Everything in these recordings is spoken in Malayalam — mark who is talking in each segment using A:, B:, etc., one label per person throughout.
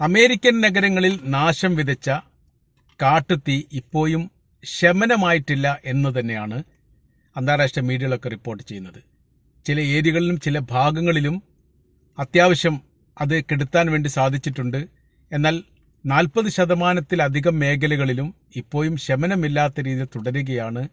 A: അമേരിക്കൻ നഗരങ്ങളിൽ നാശം വിതച്ച കാട്ടുതീ ഇപ്പോഴും ശമനമായിട്ടില്ല എന്ന് തന്നെയാണ് അന്താരാഷ്ട്ര മീഡിയകളൊക്കെ റിപ്പോർട്ട് ചെയ്യുന്നത്. ചില ഏരിയകളിലും ചില ഭാഗങ്ങളിലും അത്യാവശ്യം അത് കെടുത്താൻ വേണ്ടി സാധിച്ചിട്ടുണ്ട്. എന്നാൽ നാൽപ്പത് ശതമാനത്തിലധികം മേഖലകളിലും ഇപ്പോഴും ശമനമില്ലാത്ത രീതിയിൽ തുടരുകയാണ്.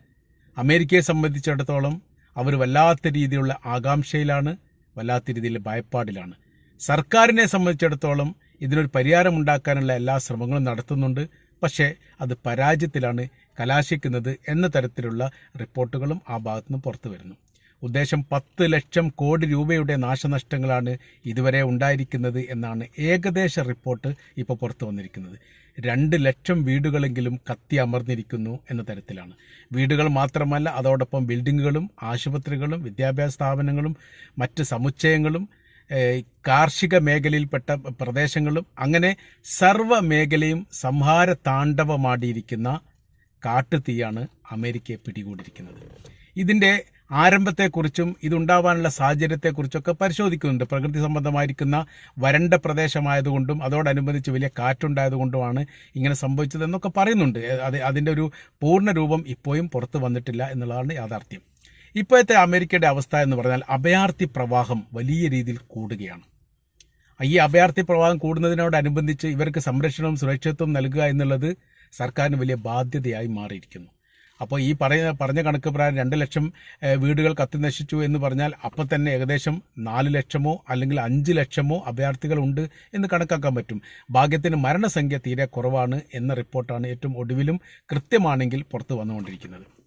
A: അമേരിക്കയെ സംബന്ധിച്ചിടത്തോളം അവർ വല്ലാത്ത രീതിയിലുള്ള ആകാംക്ഷയിലാണ് വല്ലാത്ത രീതിയിൽ ഭയപ്പാടിലാണ്. സർക്കാരിനെ സംബന്ധിച്ചിടത്തോളം ഇതിനൊരു പരിഹാരമുണ്ടാക്കാനുള്ള എല്ലാ ശ്രമങ്ങളും നടത്തുന്നുണ്ട്. പക്ഷേ അത് പരാജയത്തിലാണ് കലാശിക്കുന്നത് എന്ന തരത്തിലുള്ള റിപ്പോർട്ടുകളും ആ ഭാഗത്തുനിന്ന് പുറത്തു വരുന്നു. ഉദ്ദേശം പത്ത് ലക്ഷം കോടി രൂപയുടെ നാശനഷ്ടങ്ങളാണ് ഇതുവരെ ഉണ്ടായിരിക്കുന്നത് എന്നാണ് ഏകദേശ റിപ്പോർട്ട് ഇപ്പോൾ പുറത്തു വന്നിരിക്കുന്നത്. രണ്ട് ലക്ഷം വീടുകളെങ്കിലും കത്തി അമർന്നിരിക്കുന്നു എന്ന തരത്തിലാണ്. വീടുകൾ മാത്രമല്ല അതോടൊപ്പം ബിൽഡിങ്ങുകളും ആശുപത്രികളും വിദ്യാഭ്യാസ സ്ഥാപനങ്ങളും മറ്റ് സമുച്ചയങ്ങളും കാർഷിക മേഖലയിൽപ്പെട്ട പ്രദേശങ്ങളും അങ്ങനെ സർവ മേഖലയും സംഹാര താണ്ഡവമാടിയിരിക്കുന്ന കാട്ടുതീയാണ് അമേരിക്കയെ പിടികൂടിയിരിക്കുന്നത്. ഇതിന്റെ ആരംഭത്തെക്കുറിച്ചും ഇതുണ്ടാവാനുള്ള സാഹചര്യത്തെക്കുറിച്ചൊക്കെ പരിശോധിക്കുന്നുണ്ട്. പ്രകൃതി സംബന്ധമായിരിക്കുന്ന വരണ്ട പ്രദേശമായതുകൊണ്ടും അതോടനുബന്ധിച്ച് വലിയ കാറ്റുണ്ടായതുകൊണ്ടുമാണ് ഇങ്ങനെ സംഭവിച്ചതെന്നൊക്കെ പറയുന്നുണ്ട്. അത് അതിന്റെ ഒരു പൂർണ രൂപം ഇപ്പോഴും പുറത്തു വന്നിട്ടില്ല എന്നുള്ളതാണ് യാഥാർത്ഥ്യം. ഇപ്പോഴത്തെ അമേരിക്കയുടെ അവസ്ഥ എന്ന് പറഞ്ഞാൽ അഭയാർത്ഥി പ്രവാഹം വലിയ രീതിയിൽ കൂടുകയാണ്. ഈ അഭയാർത്ഥി പ്രവാഹം കൂടുന്നതിനോടനുബന്ധിച്ച് ഇവർക്ക് സംരക്ഷണവും സുരക്ഷിതത്വവും നൽകുക എന്നുള്ളത് സർക്കാരിന് വലിയ ബാധ്യതയായി മാറിയിരിക്കുന്നു. അപ്പോൾ ഈ പറയുന്ന പറഞ്ഞ കണക്ക് പ്രകാരം രണ്ട് ലക്ഷം വീടുകൾ കത്തി നശിച്ചു എന്ന് പറഞ്ഞാൽ അപ്പം തന്നെ ഏകദേശം നാല് ലക്ഷമോ അല്ലെങ്കിൽ അഞ്ച് ലക്ഷമോ അഭയാർത്ഥികളുണ്ട് എന്ന് കണക്കാക്കാൻ പറ്റും. ഭാഗ്യത്തിന് മരണസംഖ്യ തീരെ കുറവാണ് എന്ന റിപ്പോർട്ടാണ് ഏറ്റവും ഒടുവിലും കൃത്യമാണെങ്കിൽ പുറത്തു വന്നുകൊണ്ടിരിക്കുന്നത്.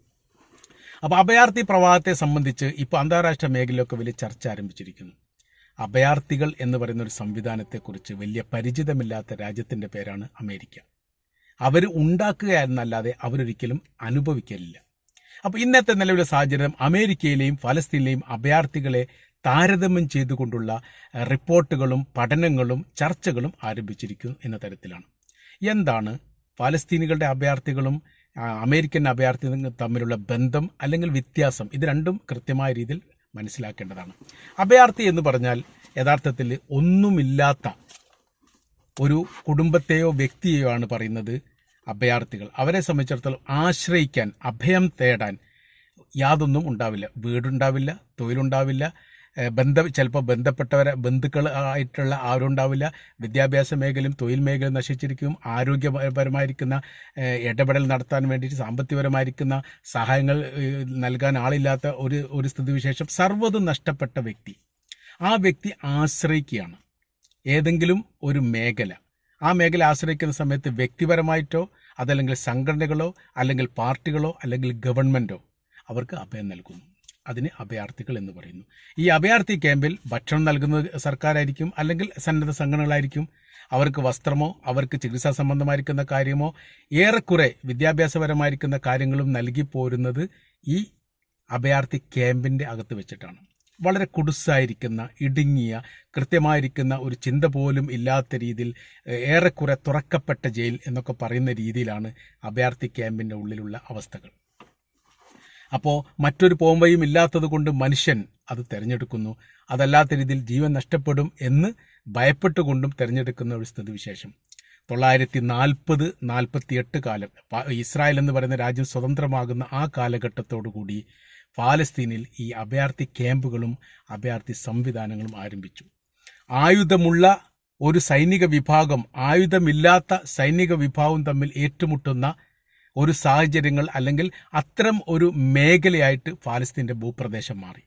A: അപ്പോൾ അഭയാർത്ഥി പ്രവാഹത്തെ സംബന്ധിച്ച് ഇപ്പോൾ അന്താരാഷ്ട്ര മേഖലയിലൊക്കെ വലിയ ചർച്ച ആരംഭിച്ചിരിക്കുന്നു. അഭയാർത്ഥികൾ എന്ന് പറയുന്ന ഒരു സംവിധാനത്തെക്കുറിച്ച് വലിയ പരിചിതമില്ലാത്ത രാജ്യത്തിന്റെ പേരാണ് അമേരിക്ക. അവർ ഉണ്ടാക്കുക എന്നല്ലാതെ അവരൊരിക്കലും അനുഭവിക്കലില്ല. അപ്പോൾ ഇന്നത്തെ നിലവിലെ സാഹചര്യം അമേരിക്കയിലെയും ഫലസ്തീനിലെയും അഭയാർത്ഥികളെ താരതമ്യം ചെയ്തുകൊണ്ടുള്ള റിപ്പോർട്ടുകളും പഠനങ്ങളും ചർച്ചകളും ആരംഭിച്ചിരിക്കുന്നു എന്ന തരത്തിലാണ്. എന്താണ്? ഫലസ്തീനികളുടെ അഭയാർത്ഥികളും അമേരിക്കൻ അഭയാർത്ഥി തമ്മിലുള്ള ബന്ധം അല്ലെങ്കിൽ വ്യത്യാസം ഇത് രണ്ടും കൃത്യമായ രീതിയിൽ മനസ്സിലാക്കേണ്ടതാണ്. അഭയാർത്ഥി എന്ന് പറഞ്ഞാൽ യഥാർത്ഥത്തിൽ ഒന്നുമില്ലാത്ത ഒരു കുടുംബത്തെയോ വ്യക്തിയെയോ ആണ് പറയുന്നത് അഭയാർത്ഥികൾ. അവരെ സംബന്ധിച്ചിടത്തോളം ആശ്രയിക്കാൻ അഭയം തേടാൻ യാതൊന്നും ഉണ്ടാവില്ല. വീടുണ്ടാവില്ല തൊഴിലുണ്ടാവില്ല ബന്ധ ചിലപ്പോൾ ബന്ധപ്പെട്ടവരെ ബന്ധുക്കൾ ആയിട്ടുള്ള ആരും ഉണ്ടാവില്ല വിദ്യാഭ്യാസ മേഖലയും തൊഴിൽ മേഖലയും നശിച്ചിരിക്കും. ആരോഗ്യപരമായിരിക്കുന്ന ഇടപെടൽ നടത്താൻ വേണ്ടിയിട്ട് സാമ്പത്തികപരമായിരിക്കുന്ന സഹായങ്ങൾ നൽകാൻ ആളില്ലാത്ത ഒരു ഒരു സ്ഥിതിവിശേഷം സർവതും നഷ്ടപ്പെട്ട വ്യക്തി. ആ വ്യക്തി ആശ്രയിക്കുകയാണ്. ഏതെങ്കിലും ഒരു മേഖല. ആ മേഖല ആശ്രയിക്കുന്ന സമയത്ത് വ്യക്തിപരമായിട്ടോ അതല്ലെങ്കിൽ സംഘടനകളോ അല്ലെങ്കിൽ പാർട്ടികളോ അല്ലെങ്കിൽ ഗവൺമെന്റോ അവർക്ക് അഭയം നൽകുന്നു. അതിന് അഭയാർത്ഥികൾ എന്ന് പറയുന്നു. ഈ അഭയാർത്ഥി ക്യാമ്പിൽ ഭക്ഷണം നൽകുന്നത് സർക്കാരായിരിക്കും അല്ലെങ്കിൽ സന്നദ്ധ സംഘടനകളായിരിക്കും. അവർക്ക് വസ്ത്രമോ അവർക്ക് ചികിത്സാ സംബന്ധമായിരിക്കുന്ന കാര്യമോ ഏറെക്കുറെ വിദ്യാഭ്യാസപരമായിരിക്കുന്ന കാര്യങ്ങളും നൽകി പോരുന്നത് ഈ അഭയാർത്ഥി ക്യാമ്പിന്റെ അകത്ത് വെച്ചിട്ടാണ്. വളരെ കുടുസായിരിക്കുന്ന ഇടുങ്ങിയ കൃത്യമായിരിക്കുന്ന ഒരു ചിന്ത പോലും ഇല്ലാത്ത രീതിയിൽ ഏറെക്കുറെ തുറക്കപ്പെട്ട ജയിൽ എന്നൊക്കെ പറയുന്ന രീതിയിലാണ് അഭയാർത്ഥി ക്യാമ്പിന്റെ ഉള്ളിലുള്ള അവസ്ഥകൾ. അപ്പോൾ മറ്റൊരു പോംവയും ഇല്ലാത്തത് കൊണ്ട് മനുഷ്യൻ അത് തിരഞ്ഞെടുക്കുന്നു. അതല്ലാത്ത രീതിയിൽ ജീവൻ നഷ്ടപ്പെടും എന്ന് ഭയപ്പെട്ടുകൊണ്ടും തിരഞ്ഞെടുക്കുന്ന ഒരു സ്ഥിതിവിശേഷം. തൊള്ളായിരത്തി നാൽപ്പത് നാൽപ്പത്തിയെട്ട് കാലം ഇസ്രായേൽ എന്ന് പറയുന്ന രാജ്യം സ്വതന്ത്രമാകുന്ന ആ കാലഘട്ടത്തോടുകൂടി ഫാലസ്തീനിൽ ഈ അഭയാർത്ഥി ക്യാമ്പുകളും അഭയാർത്ഥി സംവിധാനങ്ങളും ആരംഭിച്ചു. ആയുധമുള്ള ഒരു സൈനിക വിഭാഗം ആയുധമില്ലാത്ത സൈനിക വിഭാഗം തമ്മിൽ ഏറ്റുമുട്ടുന്ന ഒരു സാഹചര്യങ്ങൾ അല്ലെങ്കിൽ അത്തരം ഒരു മേഖലയായിട്ട് ഫാലസ്തീന്റെ ഭൂപ്രദേശം മാറി.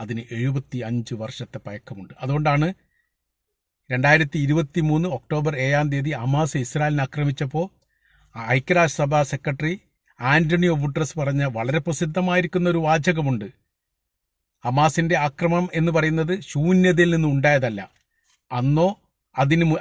A: അതിന് എഴുപത്തി അഞ്ച് വർഷത്തെ പഴക്കമുണ്ട്. അതുകൊണ്ടാണ് രണ്ടായിരത്തി ഇരുപത്തി മൂന്ന് ഒക്ടോബർ ഏഴാം തീയതി അമാസ് ഇസ്രായേലിനെ ആക്രമിച്ചപ്പോൾ ഐക്യരാഷ്ട്രസഭ സെക്രട്ടറി ആന്റണിയോ വുട്രസ് പറഞ്ഞ വളരെ പ്രസിദ്ധമായിരിക്കുന്ന ഒരു വാചകമുണ്ട്. ഹമാസിന്റെ ആക്രമണം എന്ന് പറയുന്നത് ശൂന്യതയിൽ നിന്ന് ഉണ്ടായതല്ല. അന്നോ അതിന്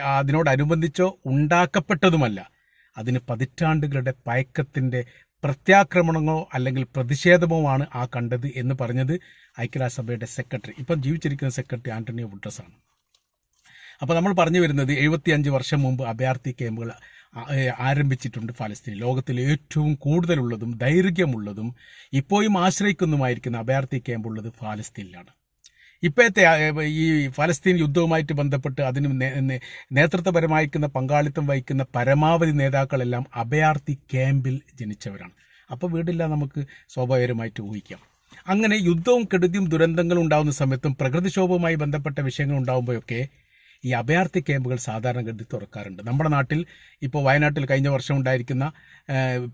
A: അതിനോടനുബന്ധിച്ചോ ഉണ്ടാക്കപ്പെട്ടതുമല്ല. അതിന് പതിറ്റാണ്ടുകളുടെ പയക്കത്തിന്റെ പ്രത്യാക്രമണമോ അല്ലെങ്കിൽ പ്രതിഷേധമോ ആണ് ആ കണ്ടത് എന്ന് പറഞ്ഞത് ഐക്യരാഷ്ട്രസഭയുടെ സെക്രട്ടറി. ഇപ്പം ജീവിച്ചിരിക്കുന്ന സെക്രട്ടറി ആന്റണിയോ ബുട്ടസ് ആണ്. അപ്പോൾ നമ്മൾ പറഞ്ഞു വരുന്നത് എഴുപത്തിയഞ്ച് വർഷം മുമ്പ് അഭയാർത്ഥി ക്യാമ്പുകൾ ആരംഭിച്ചിട്ടുണ്ട് ഫലസ്തീൻ. ലോകത്തിൽ ഏറ്റവും കൂടുതലുള്ളതും ദൈർഘ്യമുള്ളതും ഇപ്പോഴും ആശ്രയിക്കുന്നതുമായിരിക്കുന്ന അഭയാർത്ഥി ക്യാമ്പുള്ളത് ഫലസ്തീനിലാണ്. ഇപ്പോഴത്തെ ഈ ഫലസ്തീൻ യുദ്ധവുമായിട്ട് ബന്ധപ്പെട്ട് അതിന് നേതൃത്വപരമായിരിക്കുന്ന പങ്കാളിത്തം വഹിക്കുന്ന പരമാവധി നേതാക്കളെല്ലാം അഭയാർത്ഥി ക്യാമ്പിൽ ജനിച്ചവരാണ്. അപ്പോൾ വീടില്ല നമുക്ക് സ്വാഭാവികമായിട്ട് ഊഹിക്കാം. അങ്ങനെ യുദ്ധവും കെടുതിയും ദുരന്തങ്ങളും ഉണ്ടാകുന്ന സമയത്തും പ്രകൃതിക്ഷോഭവുമായി ബന്ധപ്പെട്ട വിഷയങ്ങൾ ഉണ്ടാകുമ്പോഴൊക്കെ ഈ അഭയാർത്ഥി ക്യാമ്പുകൾ സാധാരണഗതി തുറക്കാറുണ്ട്. നമ്മുടെ നാട്ടിൽ ഇപ്പോൾ വയനാട്ടിൽ കഴിഞ്ഞ വർഷം ഉണ്ടായിരിക്കുന്ന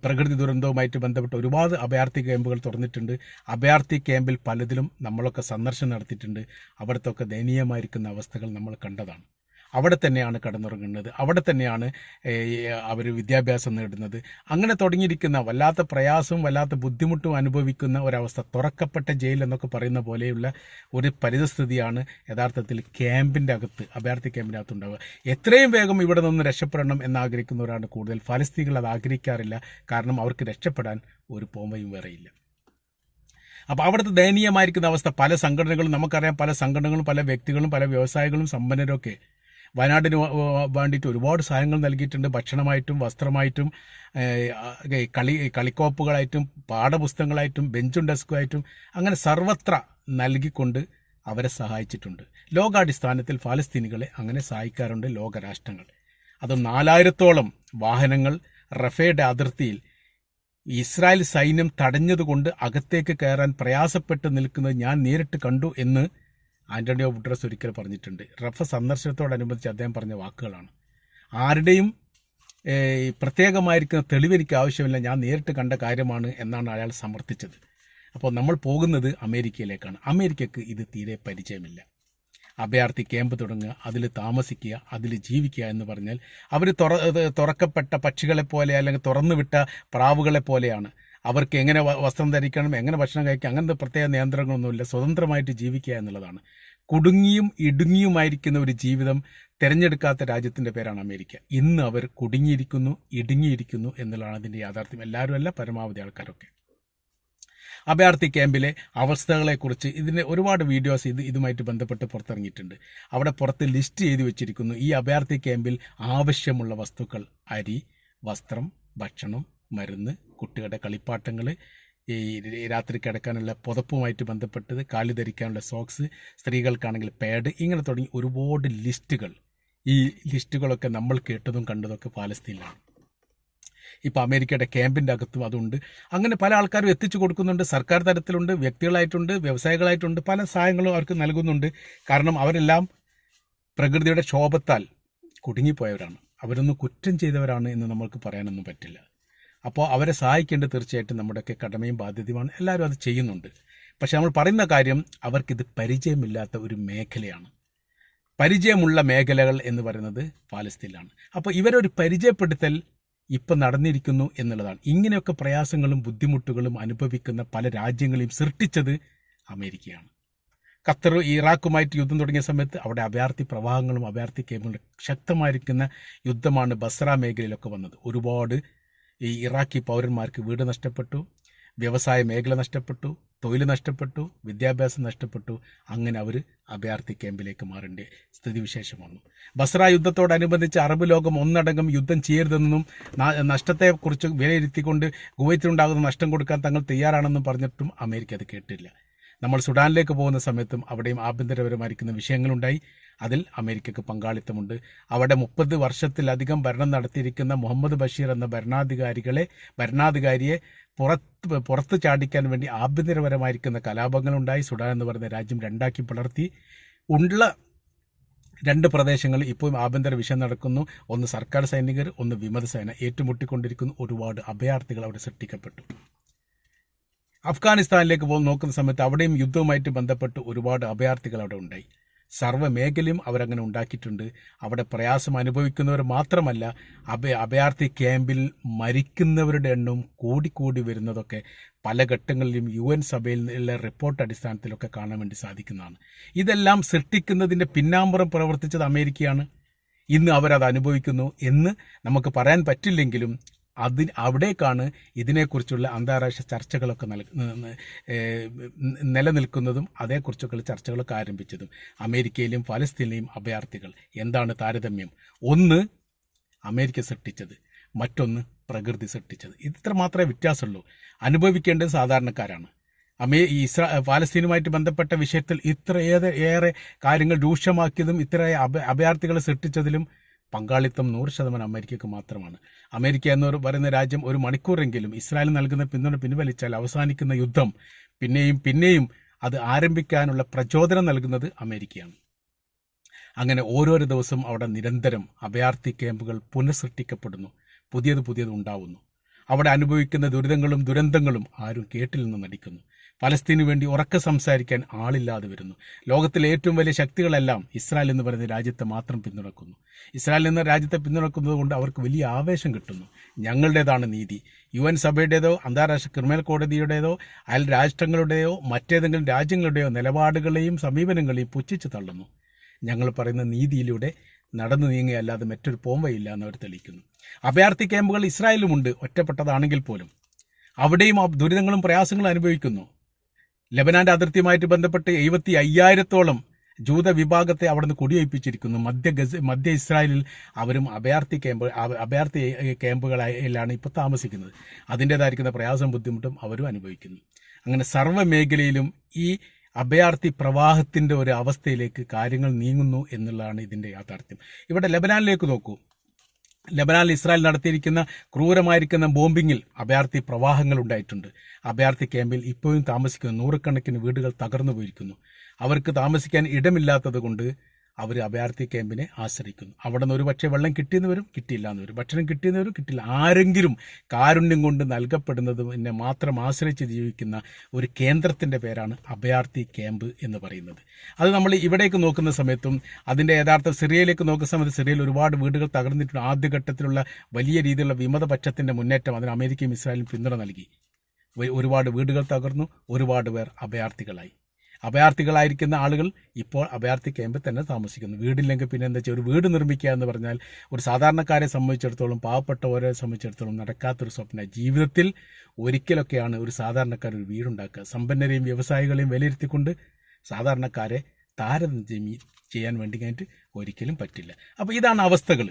A: പ്രകൃതി ദുരന്തവുമായിട്ട് ബന്ധപ്പെട്ട് ഒരുപാട് അഭയാർത്ഥി ക്യാമ്പുകൾ തുറന്നിട്ടുണ്ട്. അഭയാർത്ഥി ക്യാമ്പിൽ പലതിലും നമ്മളൊക്കെ സന്ദർശനം നടത്തിയിട്ടുണ്ട്. അവിടുത്തെ ഒക്കെ ദയനീയമായിരിക്കുന്ന അവസ്ഥകൾ നമ്മൾ കണ്ടതാണ്. അവിടെ തന്നെയാണ് കടന്നുറങ്ങുന്നത്. അവിടെ തന്നെയാണ് അവർ വിദ്യാഭ്യാസം നേടുന്നത്. അങ്ങനെ തുടങ്ങിയിരിക്കുന്ന വല്ലാത്ത പ്രയാസവും വല്ലാത്ത ബുദ്ധിമുട്ടും അനുഭവിക്കുന്ന ഒരവസ്ഥ തുറക്കപ്പെട്ട ജയിൽ എന്നൊക്കെ പറയുന്ന പോലെയുള്ള ഒരു പരിതസ്ഥിതിയാണ് യഥാർത്ഥത്തിൽ ക്യാമ്പിന്റെ അകത്ത് അഭയാർത്ഥി ക്യാമ്പിനകത്ത് ഉണ്ടാവുക എത്രയും വേഗം ഇവിടെ നിന്ന് രക്ഷപ്പെടണം എന്നാഗ്രഹിക്കുന്നവരാണ് കൂടുതൽ. ഫലസ്തീനികൾ അത് ആഗ്രഹിക്കാറില്ല. കാരണം അവർക്ക് രക്ഷപ്പെടാൻ ഒരു പോംവയും വേറെയില്ല അപ്പോൾ അവിടുത്തെ ദയനീയമായിരിക്കുന്ന അവസ്ഥ പല സംഘടനകളും നമുക്കറിയാം പല സംഘടനകളും പല വ്യക്തികളും പല വ്യവസായികളും സമ്പന്നരൊക്കെ വയനാടിന് വേണ്ടിയിട്ട് ഒരുപാട് സഹായങ്ങൾ നൽകിയിട്ടുണ്ട്. ഭക്ഷണമായിട്ടും വസ്ത്രമായിട്ടും കളി കളിക്കോപ്പുകളായിട്ടും പാഠപുസ്തകങ്ങളായിട്ടും ബെഞ്ചും ഡെസ്കുമായിട്ടും അങ്ങനെ സർവത്ര നൽകിക്കൊണ്ട് അവരെ സഹായിച്ചിട്ടുണ്ട്. ലോകാടിസ്ഥാനത്തിൽ ഫലസ്തീനികളെ അങ്ങനെ സഹായിക്കാറുണ്ട് ലോകരാഷ്ട്രങ്ങൾ. അതും നാലായിരത്തോളം വാഹനങ്ങൾ റഫേയുടെ അതിർത്തിയിൽ ഇസ്രായേൽ സൈന്യം തടഞ്ഞതുകൊണ്ട് അകത്തേക്ക് കയറാൻ പ്രയാസപ്പെട്ട് നിൽക്കുന്നത് ഞാൻ നേരിട്ട് കണ്ടു എന്ന് ആന്റണിയോ ബുട്ടറസ് ഒരിക്കൽ പറഞ്ഞിട്ടുണ്ട്. റഫ സന്ദർശനത്തോടനുബന്ധിച്ച് അദ്ദേഹം പറഞ്ഞ വാക്കുകളാണ്. ആരുടെയും പ്രത്യേകമായിരിക്കുന്ന തെളിവ് എനിക്ക് ആവശ്യമില്ല. ഞാൻ നേരിട്ട് കണ്ട കാര്യമാണ് എന്നാണ് അയാൾ സമർത്ഥിച്ചത്. അപ്പോൾ നമ്മൾ പോകുന്നത് അമേരിക്കയിലേക്കാണ്. അമേരിക്കക്ക് ഇത് തീരെ പരിചയമില്ല. അഭയാർത്ഥി ക്യാമ്പ് തുടങ്ങുക അതിൽ താമസിക്കുക അതിൽ ജീവിക്കുക എന്ന് പറഞ്ഞാൽ അവർ തുറ തുറക്കപ്പെട്ട പക്ഷികളെ പോലെ അല്ലെങ്കിൽ തുറന്നുവിട്ട പ്രാവുകളെ പോലെയാണ് അവർക്ക് എങ്ങനെ വസ്ത്രം ധരിക്കണം എങ്ങനെ ഭക്ഷണം കഴിക്കണം അങ്ങനത്തെ പ്രത്യേക നിയന്ത്രണങ്ങളൊന്നുമില്ല. സ്വതന്ത്രമായിട്ട് ജീവിക്കുക എന്നുള്ളതാണ്. കുടുങ്ങിയും ഇടുങ്ങിയുമായിരിക്കുന്ന ഒരു ജീവിതം തിരഞ്ഞെടുക്കാത്ത രാജ്യത്തിന്റെ പേരാണ് അമേരിക്ക. ഇന്ന് അവർ കുടുങ്ങിയിരിക്കുന്നു ഇടുങ്ങിയിരിക്കുന്നു എന്നുള്ളതാണ് അതിന്റെ യാഥാർത്ഥ്യം. എല്ലാവരും അല്ല പരമാവധി ആൾക്കാരൊക്കെ. അഭയാർത്ഥി ക്യാമ്പിലെ അവസ്ഥകളെക്കുറിച്ച് ഇതിന് ഒരുപാട് വീഡിയോസ് ഇത് ഇതുമായിട്ട് ബന്ധപ്പെട്ട് പുറത്തിറങ്ങിയിട്ടുണ്ട്. അവിടെ പുറത്ത് ലിസ്റ്റ് ചെയ്തു വെച്ചിരിക്കുന്നു. ഈ അഭയാർത്ഥി ക്യാമ്പിൽ ആവശ്യമുള്ള വസ്തുക്കൾ അരി വസ്ത്രം ഭക്ഷണം മരുന്ന് കുട്ടികളുടെ കളിപ്പാട്ടങ്ങൾ ഈ രാത്രി കിടക്കാനുള്ള പുതപ്പുമായിട്ട് ബന്ധപ്പെട്ടത് കാലി ധരിക്കാനുള്ള സോക്സ് സ്ത്രീകൾക്കാണെങ്കിൽ പാഡ് ഇങ്ങനെ തുടങ്ങി ഒരുപാട് ലിസ്റ്റുകൾ. ഈ ലിസ്റ്റുകളൊക്കെ നമ്മൾ കേട്ടതും കണ്ടതൊക്കെ പാലസ്തീനിലാണ്. ഇപ്പോൾ അമേരിക്കയുടെ ക്യാമ്പിന്റെ അകത്തും അതുണ്ട്. അങ്ങനെ പല ആൾക്കാരും എത്തിച്ചു കൊടുക്കുന്നുണ്ട്. സർക്കാർ തലത്തിലുണ്ട് വ്യക്തികളായിട്ടുണ്ട് വ്യവസായികളായിട്ടുണ്ട്. പല സഹായങ്ങളും അവർക്ക് നൽകുന്നുണ്ട്. കാരണം അവരെല്ലാം പ്രകൃതിയുടെ ക്ഷോഭത്താൽ കുടുങ്ങിപ്പോയവരാണ്. അവരൊന്നും കുറ്റം ചെയ്തവരാണ് എന്ന് നമ്മൾക്ക് പറയാനൊന്നും പറ്റില്ല. അപ്പോൾ അവരെ സഹായിക്കേണ്ടത് തീർച്ചയായിട്ടും നമ്മുടെയൊക്കെ കടമയും ബാധ്യതയുമാണ്. എല്ലാവരും അത് ചെയ്യുന്നുണ്ട്. പക്ഷെ നമ്മൾ പറയുന്ന കാര്യം അവർക്കിത് പരിചയമില്ലാത്ത ഒരു മേഖലയാണ്. പരിചയമുള്ള മേഖലകൾ എന്ന് പറയുന്നത് പാലസ്തീനിലാണ്. അപ്പോൾ ഇവരൊരു പരിചയപ്പെടുത്തൽ ഇപ്പം നടന്നിരിക്കുന്നു എന്നുള്ളതാണ്. ഇങ്ങനെയൊക്കെ പ്രയാസങ്ങളും ബുദ്ധിമുട്ടുകളും അനുഭവിക്കുന്ന പല രാജ്യങ്ങളെയും സൃഷ്ടിച്ചത് അമേരിക്കയാണ്. ഖത്തർ ഇറാഖുമായിട്ട് യുദ്ധം തുടങ്ങിയ സമയത്ത് അവിടെ അഭയാർത്ഥി പ്രവാഹങ്ങളും അഭയാർത്ഥി ക്യാമ്പുകളും ശക്തമായിരിക്കുന്ന യുദ്ധമാണ് ബസ്ര മേഖലയിലൊക്കെ വന്നത്. ഒരുപാട് ഈ ഇറാഖി പൗരന്മാർക്ക് വീട് നഷ്ടപ്പെട്ടു വ്യവസായ മേഖല നഷ്ടപ്പെട്ടു തൊഴിൽ നഷ്ടപ്പെട്ടു വിദ്യാഭ്യാസം നഷ്ടപ്പെട്ടു. അങ്ങനെ അവർ അഭയാർത്ഥി ക്യാമ്പിലേക്ക് മാറേണ്ട സ്ഥിതിവിശേഷം വന്നു. ബസ്ര യുദ്ധത്തോടനുബന്ധിച്ച് അറബ് ലോകം ഒന്നടങ്കം യുദ്ധം ചെയ്യരുതെന്നും നഷ്ടത്തെക്കുറിച്ച് വിലയിരുത്തിക്കൊണ്ട് കുവൈത്തിനുണ്ടാകുന്ന നഷ്ടം കൊടുക്കാൻ തങ്ങൾ തയ്യാറാണെന്നും പറഞ്ഞിട്ടും അമേരിക്ക അത് കേട്ടില്ല. നമ്മൾ സുഡാനിലേക്ക് പോകുന്ന സമയത്തും അവിടെയും ആഭ്യന്തരപരമായിരിക്കുന്ന വിഷയങ്ങളുണ്ടായി. അതിൽ അമേരിക്കയ്ക്ക് പങ്കാളിത്തമുണ്ട്. അവിടെ മുപ്പത് വർഷത്തിലധികം ഭരണം നടത്തിയിരിക്കുന്ന മുഹമ്മദ് ബഷീർ എന്ന ഭരണാധികാരികളെ ഭരണാധികാരിയെ പുറത്ത് പുറത്ത് ചാടിക്കാൻ വേണ്ടി ആഭ്യന്തരപരമായിരിക്കുന്ന കലാപങ്ങളുണ്ടായി. സുഡാൻ എന്ന് പറയുന്ന രാജ്യം രണ്ടാക്കി പിളർത്തി ഉള്ള രണ്ട് പ്രദേശങ്ങൾ ഇപ്പോഴും ആഭ്യന്തര വിഷയം നടക്കുന്നു. ഒന്ന് സർക്കാർ സൈനികർ ഒന്ന് വിമത സേന ഏറ്റുമുട്ടിക്കൊണ്ടിരിക്കുന്നു ഒരുപാട് അഭയാർത്ഥികൾ അവിടെ സൃഷ്ടിക്കപ്പെട്ടു. അഫ്ഗാനിസ്ഥാനിലേക്ക് പോകുന്ന നോക്കുന്ന സമയത്ത് അവിടെയും യുദ്ധവുമായിട്ട് ബന്ധപ്പെട്ട് ഒരുപാട് അഭയാർത്ഥികൾ അവിടെ ഉണ്ടായി. സർവ മേഖലയും അവരങ്ങനെ ഉണ്ടാക്കിയിട്ടുണ്ട്. അവിടെ പ്രയാസം അനുഭവിക്കുന്നവർ മാത്രമല്ല അഭയ അഭയാർത്ഥി ക്യാമ്പിൽ മരിക്കുന്നവരുടെ എണ്ണവും കൂടിക്കൂടി വരുന്നതൊക്കെ പല ഘട്ടങ്ങളിലും യു എൻ സഭയിൽ നിന്നുള്ള റിപ്പോർട്ട് അടിസ്ഥാനത്തിലൊക്കെ കാണാൻ വേണ്ടി സാധിക്കുന്നതാണ്. ഇതെല്ലാം സൃഷ്ടിക്കുന്നതിന്റെ പിന്നാമ്പുറം പ്രവർത്തിച്ചത് അമേരിക്കയാണ്. ഇന്ന് അവരത് അനുഭവിക്കുന്നു എന്ന് നമുക്ക് പറയാൻ പറ്റില്ലെങ്കിലും അതിന് അവിടേക്കാണ് ഇതിനെക്കുറിച്ചുള്ള അന്താരാഷ്ട്ര ചർച്ചകളൊക്കെ നിലനിൽക്കുന്നതും അതേക്കുറിച്ചൊക്കെ ചർച്ചകളൊക്കെ ആരംഭിച്ചതും അമേരിക്കയിലും ഫലസ്തീനിലെയും അഭയാർത്ഥികൾ. എന്താണ് താരതമ്യം? ഒന്ന് അമേരിക്ക സൃഷ്ടിച്ചത് മറ്റൊന്ന് പ്രകൃതി സൃഷ്ടിച്ചത്. ഇത്ര മാത്രമേ വ്യത്യാസമുള്ളൂ. അനുഭവിക്കേണ്ടത് സാധാരണക്കാരാണ്. അമേ ഇസ്രാ പാലസ്തീനുമായിട്ട് ബന്ധപ്പെട്ട വിഷയത്തിൽ ഇത്രയേറെ ഏറെ കാര്യങ്ങൾ രൂക്ഷമാക്കിയതും ഇത്ര അഭ അഭയാർത്ഥികളെ സൃഷ്ടിച്ചതിലും പങ്കാളിത്തം നൂറ് ശതമാനം അമേരിക്കക്ക് മാത്രമാണ്. അമേരിക്ക എന്ന് പറയുന്ന രാജ്യം ഒരു മണിക്കൂറെങ്കിലും ഇസ്രായേൽ നൽകുന്ന പിന്തുണ പിൻവലിച്ചാൽ അവസാനിക്കുന്ന യുദ്ധം പിന്നെയും പിന്നെയും അത് ആരംഭിക്കാനുള്ള പ്രചോദനം നൽകുന്നത് അമേരിക്കയാണ്. അങ്ങനെ ഓരോരോ ദിവസം അവിടെ നിരന്തരം അഭയാർത്ഥി ക്യാമ്പുകൾ പുനഃസൃഷ്ടിക്കപ്പെടുന്നു. പുതിയത് പുതിയത് ഉണ്ടാവുന്നു. അവിടെ അനുഭവിക്കുന്ന ദുരിതങ്ങളും ദുരന്തങ്ങളും ആരും കേട്ടിൽ നിന്ന് നടിക്കുന്നു ഫലസ്തീനു വേണ്ടി ഉറക്കെ സംസാരിക്കാൻ ആളില്ലാതെ വരുന്നു. ലോകത്തിലെ ഏറ്റവും വലിയ ശക്തികളെല്ലാം ഇസ്രായേൽ എന്ന് പറയുന്ന രാജ്യത്തെ മാത്രം പിന്തുണക്കുന്നു. ഇസ്രായേൽ എന്ന രാജ്യത്തെ പിന്തുണക്കുന്നത് കൊണ്ട് അവർക്ക് വലിയ ആവേശം കിട്ടുന്നു. ഞങ്ങളുടേതാണ് നീതി. യു എൻ സഭയുടേതോ അന്താരാഷ്ട്ര ക്രിമിനൽ കോടതിയുടേതോ അയൽ രാഷ്ട്രങ്ങളുടെയോ മറ്റേതെങ്കിലും രാജ്യങ്ങളുടെയോ നിലപാടുകളെയും സമീപനങ്ങളെയും പുച്ഛിച്ച് തള്ളുന്നു. ഞങ്ങൾ പറയുന്ന നീതിയിലൂടെ നടന്നു നീങ്ങുകയല്ലാതെ മറ്റൊരു പോംവയില്ല എന്നവർ തെളിയിക്കുന്നു. അഭയാർത്ഥി ക്യാമ്പുകൾ ഇസ്രായേലുമുണ്ട് ഒറ്റപ്പെട്ടതാണെങ്കിൽ പോലും. അവിടെയും ദുരിതങ്ങളും പ്രയാസങ്ങളും അനുഭവിക്കുന്നു. ലബനാന്റെ അതിർത്തിയുമായിട്ട് ബന്ധപ്പെട്ട് എഴുപത്തി അയ്യായിരത്തോളം ജൂത വിഭാഗത്തെ അവിടുന്ന് കുടിയൊഴിപ്പിച്ചിരിക്കുന്നു. മധ്യ ഗസ് മധ്യ ഇസ്രായേലിൽ അവരും അഭയാർത്ഥി ക്യാമ്പ് അഭ- അഭയാർത്ഥി ക്യാമ്പുകളിലാണ് ഇപ്പോൾ താമസിക്കുന്നത്. അതിന്റേതായിരിക്കുന്ന പ്രയാസം ബുദ്ധിമുട്ടും അവരും അനുഭവിക്കുന്നു. അങ്ങനെ സർവ മേഖലയിലും ഈ അഭയാർത്ഥി പ്രവാഹത്തിന്റെ ഒരു അവസ്ഥയിലേക്ക് കാര്യങ്ങൾ നീങ്ങുന്നു എന്നുള്ളതാണ് ഇതിന്റെ യാഥാർത്ഥ്യം. ഇവിടെ ലബനാനിലേക്ക് നോക്കൂ. ലബനാനിൽ ഇസ്രായേൽ നടത്തിയിരിക്കുന്ന ക്രൂരമായിരിക്കുന്ന ബോംബിങ്ങിൽ അഭയാർത്ഥി പ്രവാഹങ്ങൾ ഉണ്ടായിട്ടുണ്ട്. അഭയാർത്ഥി ക്യാമ്പിൽ ഇപ്പോഴും താമസിക്കുന്ന നൂറുകണക്കിന് വീടുകൾ തകർന്നു പോയിരിക്കുന്നു അവർക്ക് താമസിക്കാൻ ഇടമില്ലാത്തത് കൊണ്ട് അവർ അഭയാർത്ഥി ക്യാമ്പിനെ ആശ്രയിക്കുന്നു. അവിടെ നിന്ന് ഒരു പക്ഷേ വെള്ളം കിട്ടിയെന്ന് വരും കിട്ടിയില്ല എന്ന് വരും. ഭക്ഷണം കിട്ടിയെന്ന് വരും കിട്ടില്ല ആരെങ്കിലും കാരുണ്യം കൊണ്ട് നൽകപ്പെടുന്നത് എന്നെ മാത്രം ആശ്രയിച്ച് ജീവിക്കുന്ന ഒരു കേന്ദ്രത്തിന്റെ പേരാണ് അഭയാർത്ഥി ക്യാമ്പ് എന്ന് പറയുന്നത്. അത് നമ്മൾ ഇവിടേക്ക് നോക്കുന്ന സമയത്തും അതിന്റെ യഥാർത്ഥ സിറിയയിലേക്ക് നോക്കുന്ന സമയത്ത് സിറിയയിൽ ഒരുപാട് വീടുകൾ തകർന്നിട്ടുണ്ട്. ആദ്യഘട്ടത്തിലുള്ള വലിയ രീതിയിലുള്ള വിമതപക്ഷത്തിന്റെ മുന്നേറ്റം അതിന് അമേരിക്കയും ഇസ്രായേലും പിന്തുണ നൽകി. ഒരുപാട് വീടുകൾ തകർന്നു ഒരുപാട് പേർ അഭയാർത്ഥികളായി. അഭയാർത്ഥികളായിരിക്കുന്ന ആളുകൾ ഇപ്പോൾ അഭയാർത്ഥി ക്യാമ്പിൽ തന്നെ താമസിക്കുന്നു. വീടില്ലെങ്കിൽ പിന്നെ എന്താ വെച്ചാൽ ഒരു വീട് നിർമ്മിക്കുക എന്ന് പറഞ്ഞാൽ ഒരു സാധാരണക്കാരെ സംബന്ധിച്ചിടത്തോളം പാവപ്പെട്ടവരെ സംബന്ധിച്ചിടത്തോളം നടക്കാത്തൊരു സ്വപ്ന. ജീവിതത്തിൽ ഒരിക്കലൊക്കെയാണ് ഒരു സാധാരണക്കാർ ഒരു വീടുണ്ടാക്കുക. സമ്പന്നരെയും വ്യവസായികളെയും വിലയിരുത്തിക്കൊണ്ട് സാധാരണക്കാരെ താരതമ്യം ചെയ്യാൻ വേണ്ടി കഴിഞ്ഞിട്ട് ഒരിക്കലും പറ്റില്ല. അപ്പോൾ ഇതാണ് അവസ്ഥകൾ.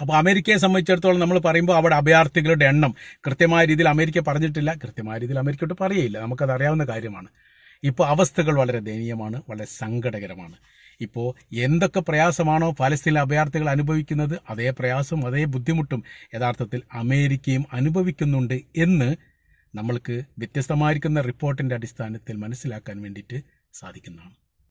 A: അപ്പോൾ അമേരിക്കയെ സംബന്ധിച്ചിടത്തോളം നമ്മൾ പറയുമ്പോൾ അവിടെ അഭയാർത്ഥികളുടെ എണ്ണം കൃത്യമായ രീതിയിൽ അമേരിക്ക പറഞ്ഞിട്ടില്ല. കൃത്യമായ രീതിയിൽ അമേരിക്കയോട്ട് പറയുകയില്ല നമുക്കത് അറിയാവുന്ന കാര്യമാണ്. ഇപ്പോൾ അവസ്ഥകൾ വളരെ ദയനീയമാണ് വളരെ സങ്കടകരമാണ്. ഇപ്പോൾ എന്തൊക്കെ പ്രയാസമാണോ പാലസ്തീനിലെ അഭയാർത്ഥികൾ അനുഭവിക്കുന്നത് അതേ പ്രയാസം അതേ ബുദ്ധിമുട്ടും യഥാർത്ഥത്തിൽ അമേരിക്കയും അനുഭവിക്കുന്നുണ്ട് എന്ന് നമ്മൾക്ക് വ്യത്യസ്തമായിരിക്കുന്ന റിപ്പോർട്ടിന്റെ അടിസ്ഥാനത്തിൽ മനസ്സിലാക്കാൻ വേണ്ടിയിട്ട് സാധിക്കുന്നതാണ്.